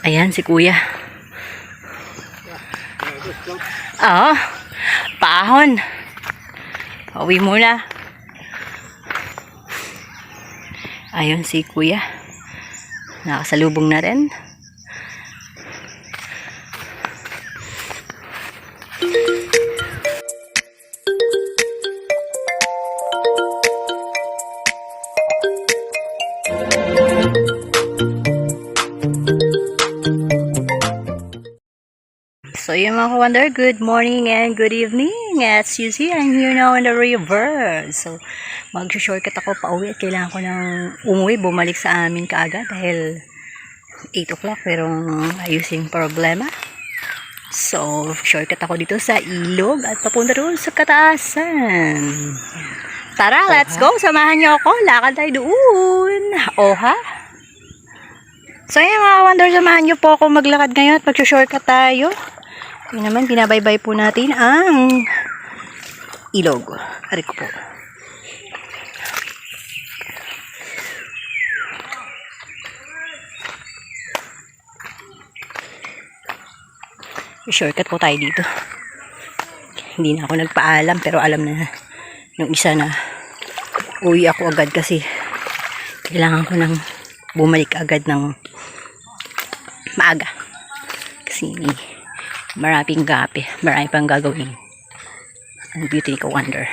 Ayan, si kuya. Oo. Paahon. Pauwi muna. Ayun si kuya. Nakasalubong na rin. Yun mga ka-wonder, good morning and good evening. As you see, I'm here now in the river. So mag-shortcut ako pa uwi at kailangan ko nang umuwi, bumalik sa amin kaagad dahil 8 o'clock merong ayusing problema. So shortcut ako dito sa ilog at papunta doon sa kataasan. Tara, let's go! Samahan niyo ako. Lakad tayo doon. Oha. So yun mga wonder, samahan niyo po ako maglakad ngayon at mag-shortcut tayo. Yun naman, binabaybay po natin ang ilog. Ari ko po. Shortcut po tayo dito. Hindi na ako nagpaalam pero alam na yung isa na uwi ako agad kasi kailangan ko nang bumalik agad ng maaga. Kasi maraming gapi, marami pang gagawin. Ang beauty ko wonder.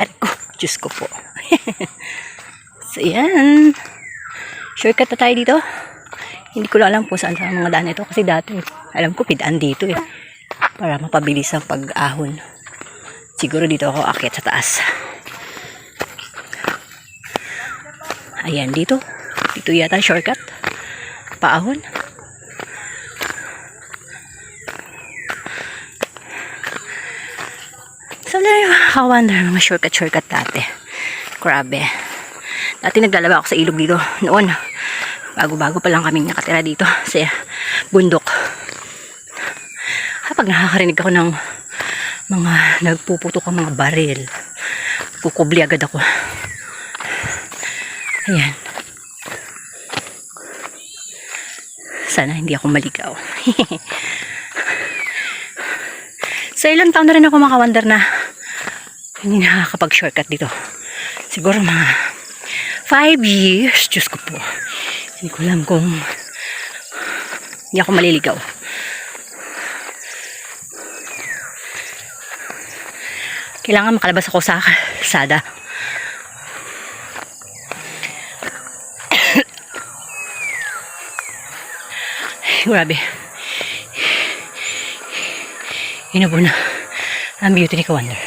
At ko, Diyos ko po. so, yan. Shortcut na tayo dito. Hindi ko lang alam kung saan sa mga daan ito. Kasi dati, alam ko, pidaan dito eh. Para mapabilis ang pag-ahon. Siguro dito ako akit sa taas. Ayan, dito. Dito yata shortcut. Paahon. So, yung wonder mga shortcut-shortcut dati. Grabe. Dati naglalaba ako sa ilog dito. Noon, bago-bago pa lang kaming nakatira dito sa bundok. Kapag nakakarinig ako ng mga nagpuputok ang mga baril, kukubli agad ako. Ayan. Sana hindi ako maligaw. Sa ilang taon na rin ako makawonder na hindi nakakapag-shortcut dito. Siguro mga 5 years. Diyos ko po. Hindi ko alam kung hindi ako maliligaw. Kailangan makalabas ako sa kalsada. Grabe. Inubo na ang beauty ni Kawander.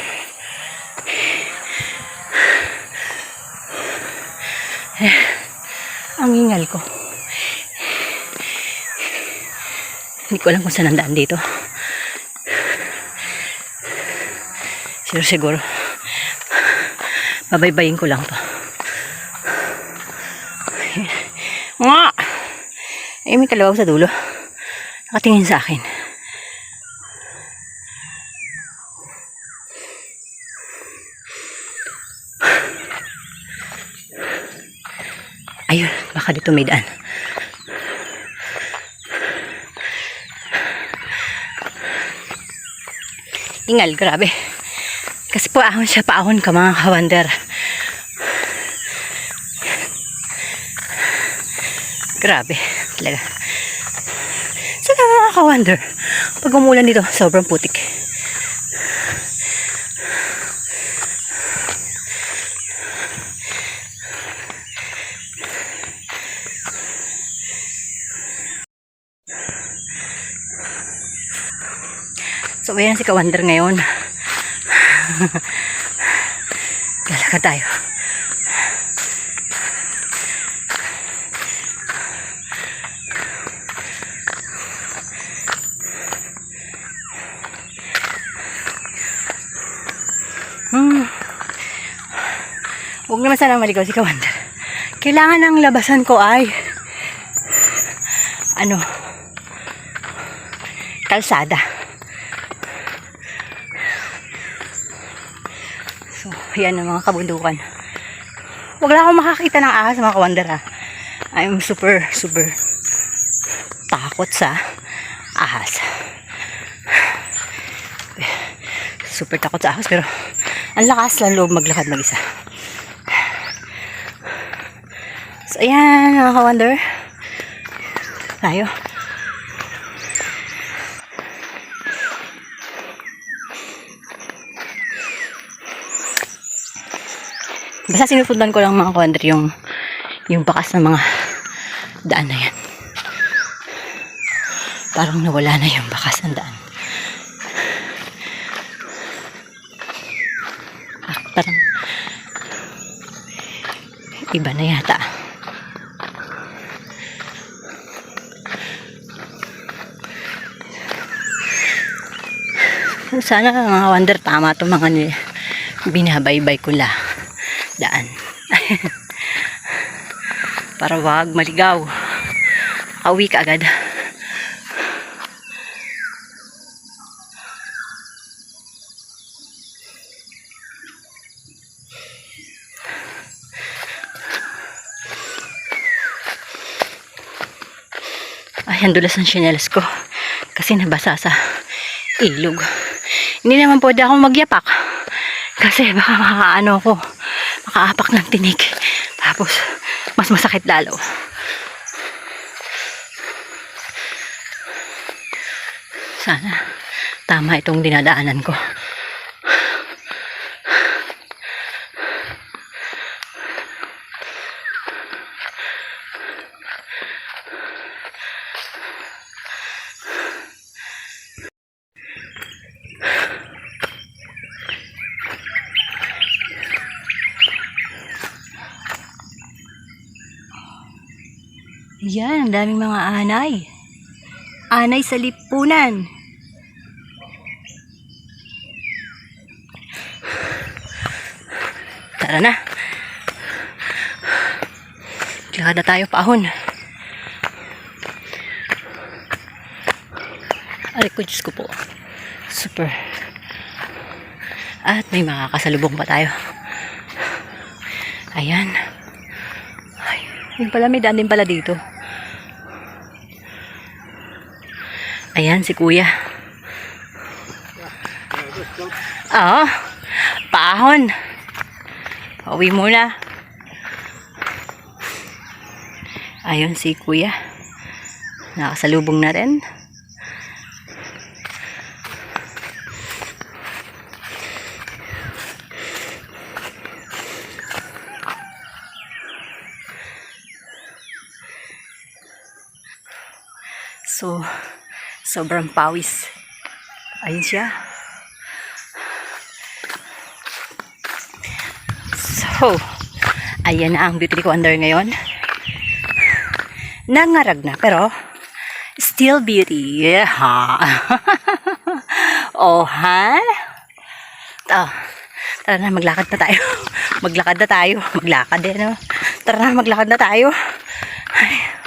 Ang hingal ko. Hindi ko alam kung saan ang daan dito. Siguro siguro. Babaybayin ko lang to. Nga! Ay, may kalabaw sa dulo. Nakatingin sa akin. Ayun, baka dito may daan. Ingal, grabe. Kasi po ahon siya, paahon ka mga kawander. Grabe, talaga. So, mga kawander, pag umulan dito, sobrang putik. So, ayan si Kawander ngayon. Lalakad tayo. Hmm. Huwag naman sana maligaw si Kawander. Kailangan ang labasan ko ay ano kalsada. So, yan ang mga kabundukan. Huwag lang akong makakita ng ahas mga kawander. I'm super, super takot sa ahas. Super takot sa ahas pero ang lakas lang loob maglakad mag-isa. So, ayan, mga ka-wonder. Tayo. Basta sinusundan ko lang mga ka-wonder yung yung bakas ng mga daan na yan. Parang nawala na yung bakas ng daan. Ah, parang iba na yata. Sana mga wonder tama itong mga binabaybay ko la daan. Para wag maligaw. Awi ka agad. Ay, ang dulas ng chinelas ko. Kasi nabasa sa ilog. Hindi naman pwede akong magyapak. Kasi baka makaano ko. Makaapak ng tinig. Tapos, mas masakit lalo. Sana tama itong dinadaanan ko. Yan, ang daming mga anay. Anay sa lipunan. Tara na. Lakad na tayo paahon. Aray ko, Diyos ko po. Super. At may makakasalubong pa tayo. Ayan. Ay, yun pala, may daan din pala dito. Ayan, si kuya. Oo. Paahon. Pauwi muna. Ayun si kuya. Nakasalubong na rin. So, sobrang pawis. Ayun siya. So, ayan na ang beauty ko under ngayon. Nangarag na, pero still beauty. Yeah. oh, ha? Oh, tara na, maglakad na tayo. maglakad na tayo. Maglakad eh, no? Tara na, maglakad na tayo. Ay.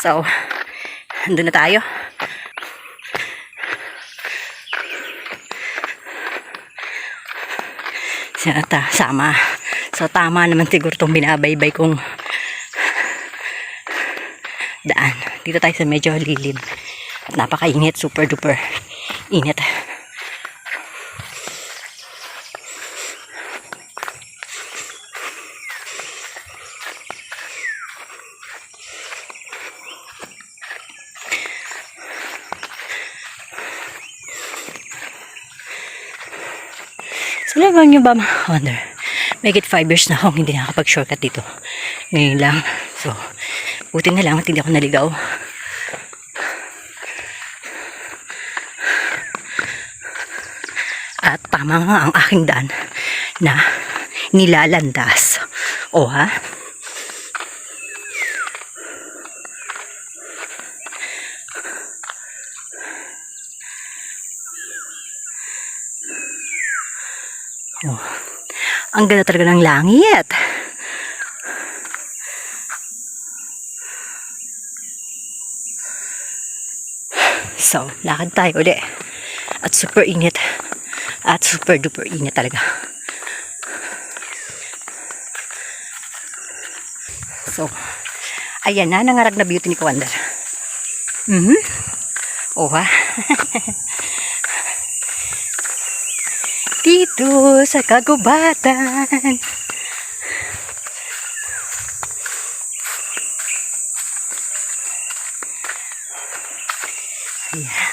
So, andun na tayo. Sinata, sama. So, tama naman siguro itong binabaybay kong daan. Dito tayo sa medyo lilim. At napakainit, super duper init. So, lang nyo ba mga wonder? Make it 5 years na akong hindi nakapag-shortcut dito. Ngayon lang. So, buti na lang at hindi ako naligaw. At tama nga ang aking daan na nilalandas. O ha? Ang ganda talaga ng langit. So, lakad tayo uli. At super init. At super duper init talaga. So, ayan na, nangarag na beauty ni Kawander. Mhm. Oh, ha? Dito sa kagubatan. Ayan.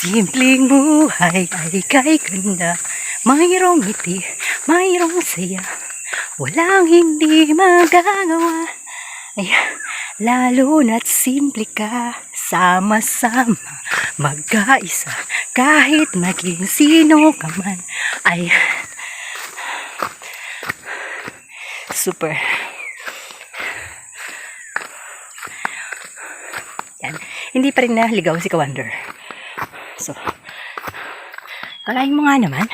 Simpleng buhay ay kay ganda. Mayroong ngiti, mayroong saya. Walang hindi magagawa. Ayan. Lalo na't simple ka, sama-sama, magkaisa, kahit maging sino ka man, ay super. Yan. Hindi pa rin naligaw si Kawander. So, kalahin mo nga naman.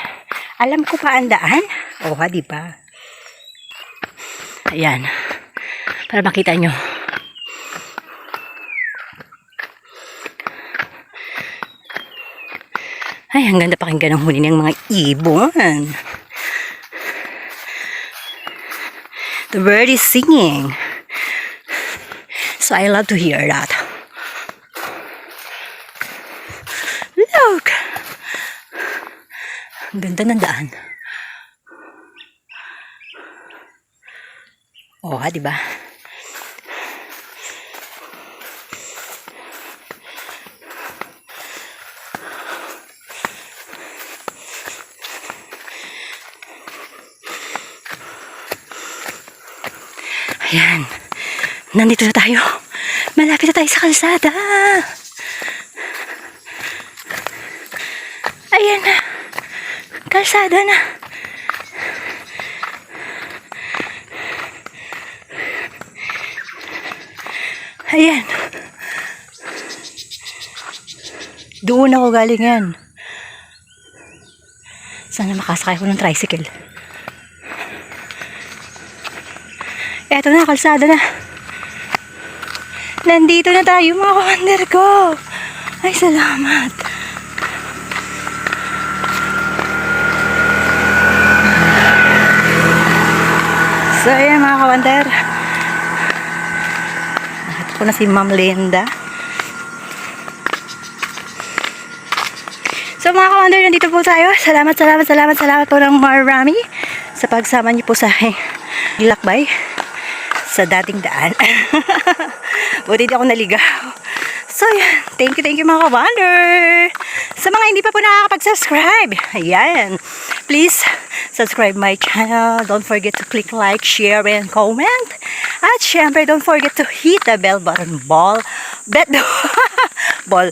Alam ko pa ang daan. O, ha, di ba? Ayan. Para makita nyo. Ay, ang ganda pakinggan ng huni ng mga ibon. The bird is singing. So I love to hear that. Look! Ang ganda ng daan. Oh, ha, di ba? Ayan. Nandito na tayo. Malapit na tayo sa kalsada. Ayan na. Kalsada na. Ayan. Doon ako galing yan. Sana makasakay ko ng tricycle. Eto na, kalsada na. Nandito na tayo mga commander ko. Ay, salamat. So, ayan mga kawander. Nakita ko na si Ma'am Linda. So mga kawander, nandito po tayo. Salamat, salamat, salamat, salamat po ng marami sa pagsama niyo po sa aking lakbay sa dating daan. Buti di ako naligaw. So, yan. Thank you, thank you mga kawander. Sa mga hindi pa po nakakapag-subscribe, ayan. Please, subscribe my channel. Don't forget to click like, share, and comment. At syempre, don't forget to hit the bell button ball. Bet ball.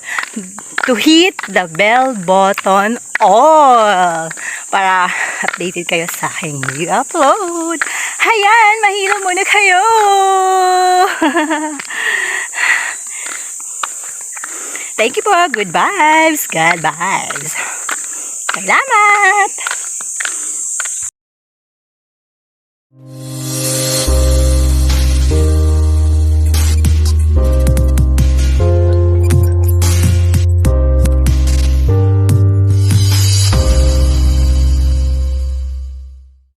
To hit the bell button all. Para updated kayo sa aking new upload. Hayan, mahilo muna kayo. Thank you po. Good vibes. God vibes. Salamat! Thank you.